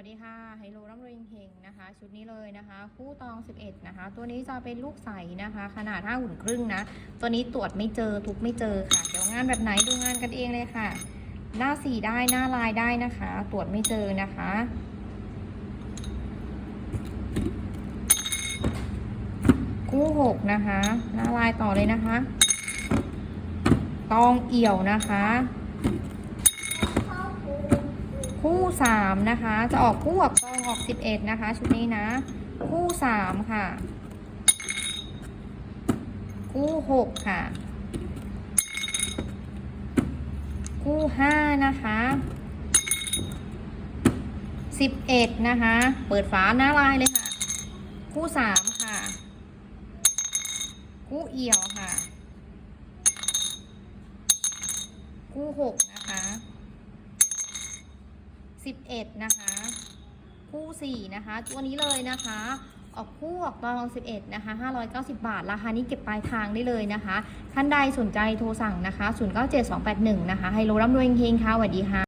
วัสดีค่ะไฮโลร่ำรวยเฮงนะคะ ชุดนี้เลยนะคะ คู่ตอง 11 นะคะ ตัวนี้จะเป็นลูกใสนะคะ ขนาด5หุ่นครึ่งนะ ตัวนี้ตรวจไม่เจอทุกไม่เจอค่ะ เดี๋ยวงานแบบไหนดูงานกันเองเลยค่ะ หน้าสีได้หน้าลายได้นะคะ ตรวจไม่เจอนะคะคู่6นะคะ หน้าลายต่อเลยนะคะ ตองเอี่ยวนะคะ คู่สามนะคะ จะออกคู่กับกองออกสิบเอ็ดนะคะ ชุดนี้นะ คู่สามค่ะ คู่หกค่ะ คู่ห้านะคะสิบเอ็ดนะคะ เปิดฝาหน้าลายเลยค่ะ คู่สามค่ะ คู่เอี่ยวค่ะ คู่หกนะคะ 11 นะคะ คู่ 4 นะคะ ตัวนี้เลยนะคะออกคู่ออกตอน 11 นะคะ 590 บาท ราคานี้เก็บปลายทางได้เลยนะคะ ท่านใดสนใจโทรสั่งนะคะ 097281 นะคะ ไฮโลร่ำรวยเฮงค่ะสวัสดีค่ะ